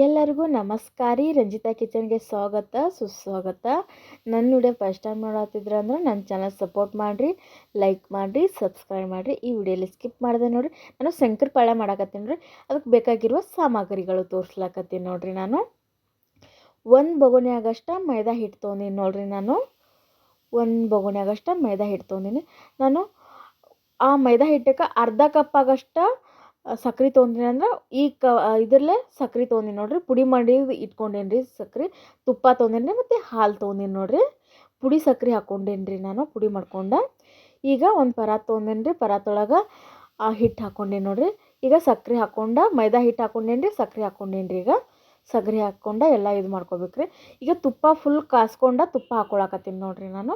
ಎಲ್ಲರಿಗೂ ನಮಸ್ಕಾರ ರಂಜಿತಾ ಕಿಚನ್ಗೆ ಸ್ವಾಗತ, ಸುಸ್ವಾಗತ. ನನ್ನ ವಿಡಿಯೋ ಫಸ್ಟ್ ಟೈಮ್ ನೋಡತ್ತಿದ್ರೆ ಅಂದ್ರೆ ನನ್ನ ಚಾನಲ್ ಸಪೋರ್ಟ್ ಮಾಡಿರಿ ಲೈಕ್ ಮಾಡಿರಿ ಸಬ್ಸ್ಕ್ರೈಬ್ ಮಾಡಿರಿ. ಈ ವಿಡಿಯೋಲಿ ಸ್ಕಿಪ್ ಮಾಡಿದೆ ನೋಡಿರಿ. ನಾನು ಶಂಕರ್ ಪಾಳ್ಯ ಮಾಡಕತ್ತೀನಿ ರೀ ಅದಕ್ಕೆ ಬೇಕಾಗಿರುವ ಸಾಮಗ್ರಿಗಳು ತೋರಿಸ್ಲಾಕತ್ತೀನಿ ನೋಡಿರಿ ನಾನು. ಒಂದು ಬೊಗನ್ಯಾಗಷ್ಟ ಮೈದಾ ಹಿಟ್ಟು ತೊಗೊಂಡಿನಿ ನೋಡಿರಿ ನಾನು. ಒಂದು ಬೊಗನ್ಯಾಗಷ್ಟ ಮೈದಾ ಹಿಟ್ಟು ತೊಗೊಂಡಿನಿ. ನಾನು ಆ ಮೈದಾ ಹಿಟ್ಟಕ್ಕೆ ಅರ್ಧ ಕಪ್ ಆಗಷ್ಟ ಸಕ್ರೆ ತೊಗೊಂಡಿನಿ ಅಂದ್ರೆ ಈ ಕ ಇದರಲ್ಲೇ ಸಕ್ರೆ ತೊಗೊಂಡಿನಿ ನೋಡಿರಿ. ಪುಡಿ ಮಾಡಿ ಇಟ್ಕೊಂಡೇನಿ ರೀ ಸಕ್ರೆ. ತುಪ್ಪ ತೊಗೊಂಡೇನಿ ಮತ್ತು ಹಾಲು ತೊಗೊಂಡೇನಿ ನೋಡಿರಿ. ಪುಡಿ ಸಕ್ರೆ ಹಾಕ್ಕೊಂಡೇನಿ ರೀ ನಾನು ಪುಡಿ ಮಾಡ್ಕೊಂಡು. ಈಗ ಒಂದು ಪರಾತ್ ತೊಗೊಂಡೇನಿ ರೀ ಪರಾತೊಳಗೆ ಆ ಹಿಟ್ಟು ಹಾಕ್ಕೊಂಡೇನಿ ನೋಡಿರಿ. ಈಗ ಸಕ್ರೆ ಹಾಕ್ಕೊಂಡು ಮೈದಾ ಹಿಟ್ಟು ಹಾಕ್ಕೊಂಡೇನಿ ರೀ ಸಕ್ರೆ ಹಾಕ್ಕೊಂಡೇನಿ ರೀ ಈಗ. ಸಗರೆ ಹಾಕ್ಕೊಂಡು ಎಲ್ಲ ಇದು ಮಾಡ್ಕೋಬೇಕ್ರಿ. ಈಗ ತುಪ್ಪ ಫುಲ್ ಕಾಸ್ಕೊಂಡು ತುಪ್ಪ ಹಾಕೊಳಕತ್ತೀನಿ ನೋಡಿರಿ ನಾನು.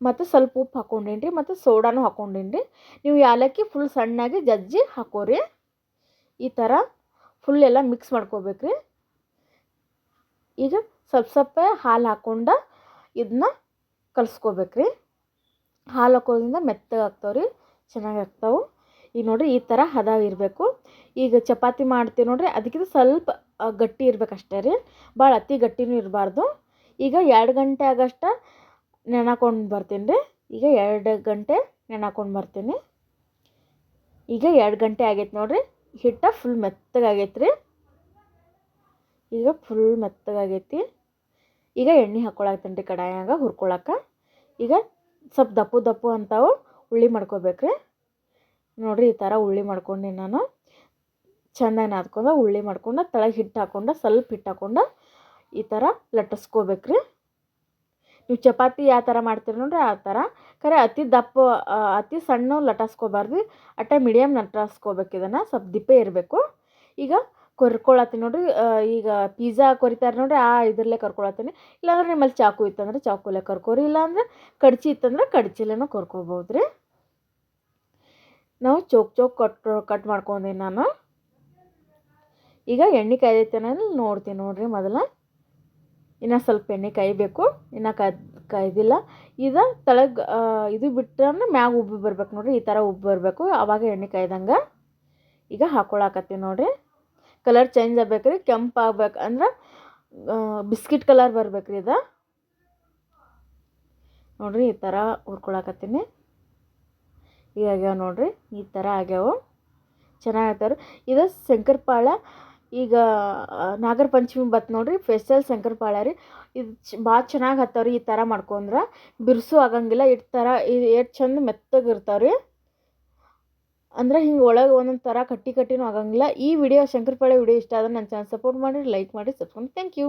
ಮತ್ತು ಸ್ವಲ್ಪ ಉಪ್ಪು ಹಾಕ್ಕೊಂಡೇನಿ ರೀ ಮತ್ತು ಸೋಡಾನು ಹಾಕ್ಕೊಂಡೇನಿ ರೀ ನೀವು ಯಾಲಕ್ಕಿ ಫುಲ್ ಸಣ್ಣಾಗಿ ಜಜ್ಜಿ ಹಾಕೋರಿ. ಈ ಥರ ಫುಲ್ ಎಲ್ಲ ಮಿಕ್ಸ್ ಮಾಡ್ಕೋಬೇಕ್ರಿ. ಈಗ ಸ್ವಲ್ಪ ಸ್ವಲ್ಪ ಹಾಲು ಹಾಕ್ಕೊಂಡು ಇದನ್ನ ಕಲಿಸ್ಕೋಬೇಕ್ರಿ. ಹಾಲು ಹಾಕೋದ್ರಿಂದ ಮೆತ್ತಗೆ ಆಗ್ತಾವೆ ರೀ ಚೆನ್ನಾಗಿ ಆಗ್ತಾವೆ. ಈಗ ನೋಡಿರಿ ಈ ಥರ ಹದ ಇರಬೇಕು. ಈಗ ಚಪಾತಿ ಮಾಡ್ತೀವಿ ನೋಡಿರಿ, ಅದಕ್ಕಿಂತ ಸ್ವಲ್ಪ ಗಟ್ಟಿ ಇರಬೇಕಷ್ಟೇ ರೀ. ಭಾಳ ಅತಿ ಗಟ್ಟಿನೂ ಇರಬಾರ್ದು. ಈಗ ಎರಡು ಗಂಟೆ ಆಗಷ್ಟ ನೆನೆಕೊಂಡು ಬರ್ತೀನಿ ರೀ. ಈಗ ಎರಡು ಗಂಟೆ ನೆನೆಕೊಂಡು ಬರ್ತೀನಿ. ಈಗ ಎರಡು ಗಂಟೆ ಆಗೈತೆ ನೋಡಿರಿ. ಹಿಟ್ಟು ಫುಲ್ ಮೆತ್ತಗಾಗೈತೆ ರೀ ಈಗ ಫುಲ್ ಮೆತ್ತಗಾಗೈತಿ. ಈಗ ಎಣ್ಣೆ ಹಾಕ್ಕೊಳತ್ತೀನಿ ರೀ ಕಡಾಯಾಗ ಹುರ್ಕೊಳಕ್ಕೆ ಈಗ ಸ್ವಲ್ಪ ದಪ್ಪು ದಪ್ಪು ಅಂತಾವು ಉಳ್ಳಿ ಮಾಡ್ಕೋಬೇಕ್ರಿ. ನೋಡಿರಿ ಈ ಥರ ಉಳ್ಳಿ ಮಾಡ್ಕೊಂಡು ನಾನು. ಚೆಂದಾಗಿ ನಾದ್ಕೊಂಡು ಉಳ್ಳಿ ಮಾಡ್ಕೊಂಡು ತಳಗೆ ಹಿಟ್ಟು ಹಾಕ್ಕೊಂಡು ಸ್ವಲ್ಪ ಹಿಟ್ಟು ಹಾಕ್ಕೊಂಡು ಈ ಥರ ಲಟ್ಟಿಸ್ಕೋಬೇಕ್ರಿ. ನೀವು ಚಪಾತಿ ಯಾವ ಥರ ಮಾಡ್ತೀರ ನೋಡ್ರಿ ಆ ಥರ ಖರೆ ಅತಿ ದಪ್ಪ ಅತಿ ಸಣ್ಣ ಲಟಾಸ್ಕೋಬಾರ್ದು ಅಟ್ಟ ಮೀಡಿಯಮ್ ಲಟಾಸ್ಕೋಬೇಕು ಇದನ್ನು. ಸ್ವಲ್ಪ ದಿಪ್ಪೆ ಇರಬೇಕು. ಈಗ ಕೊರ್ಕೊಳತ್ತೀನಿ ನೋಡ್ರಿ ಈಗ ಪಿಜ್ಜಾ ಕೊರಿತಾರೆ ನೋಡ್ರಿ, ಆ ಇದರಲ್ಲೇ ಕರ್ಕೊಳತ್ತೀನಿ. ಇಲ್ಲಾಂದ್ರೆ ನಿಮ್ಮಲ್ಲಿ ಚಾಕು ಇತ್ತಂದ್ರೆ ಚಾಕುಲೇ ಕರ್ಕೋರಿ. ಇಲ್ಲಾಂದ್ರೆ ಕಡ್ಚಿ ಇತ್ತಂದ್ರೆ ಕಡ್ಚಿಲೇನೂ ಕರ್ಕೋಬೋದು ರೀ ನಾವು ಚೌಕ್ ಚೌಕ್ ಕಟ್ ಕಟ್ ಮಾಡ್ಕೊಂಡೆ ನಾನು. ಈಗ ಎಣ್ಣೆ ಕಾಯ್ದೈತೆ ನೋಡ್ತೀನಿ ನೋಡ್ರಿ ಮೊದಲು. ಇನ್ನು ಸ್ವಲ್ಪ ಎಣ್ಣೆ ಕಾಯಬೇಕು. ಇನ್ನು ಕಾಯ್, ಕಾಯ್ದಿಲ್ಲ. ಇದು ತಳಗೆ ಇದು ಬಿಟ್ಟರೆ ಮ್ಯಾಗ ಉಬ್ಬಿ ಬರ್ಬೇಕು ನೋಡಿರಿ, ಈ ಥರ ಉಬ್ಬಿ ಬರಬೇಕು. ಆವಾಗ ಎಣ್ಣೆ ಕಾಯ್ದಂಗೆ ಈಗ ಹಾಕ್ಕೊಳಕತ್ತೀವಿ ನೋಡಿರಿ. ಕಲರ್ ಚೇಂಜ್ ಆಗ್ಬೇಕು ರೀ ಕೆಂಪು ಆಗ್ಬೇಕು ಅಂದ್ರೆ ಬಿಸ್ಕಿಟ್ ಕಲರ್ ಬರ್ಬೇಕು ರೀ ಇದು. ನೋಡಿರಿ, ಈ ಥರ ಹುರ್ಕೊಳಕತ್ತೀನಿ. ಈಗ ಆಗ್ಯಾವ ನೋಡಿರಿ, ಈ ಥರ ಆಗ್ಯಾವು. ಚೆನ್ನಾಗಿರ್ತಾರೆ ಇದು ಶಂಕರಪಾಳ್ಯ ಈಗ ನಾಗರ ಪಂಚಮಿ ಬತ್ತು ನೋಡಿರಿ, ಫೆಸ್ಟಲ್ ಶಂಕರಪಾಳ್ಯ ರೀ. ಇದು ಚ ಭಾಳ ಚೆನ್ನಾಗಿ ಹತ್ತವ್ರಿ ಈ ಥರ ಮಾಡ್ಕೊಂಡ್ರೆ. ಬಿರುಸು ಆಗಂಗಿಲ್ಲ, ಇಟ್ ಥರ ಎಷ್ಟು ಚಂದ ಮೆತ್ತಗೆ ಇರ್ತಾವೆ ರೀ. ಅಂದ್ರೆ ಹಿಂಗೆ ಒಳಗೆ ಒಂದೊಂದು ಥರ ಕಟ್ಟಿ ಕಟ್ಟಿನೂ ಆಗಂಗಿಲ್ಲ. ಈ ವಿಡಿಯೋ ಶಂಕರಪಾಳ್ಯ ವಿಡಿಯೋ ಇಷ್ಟ ಆದ್ರೆ ನನ್ನ ಚಾನಲ್ ಸಪೋರ್ಟ್ ಮಾಡಿರಿ ಲೈಕ್ ಮಾಡಿ ಸಬ್ಸ್ಕ್ರೈಬ್ ಥ್ಯಾಂಕ್ ಯು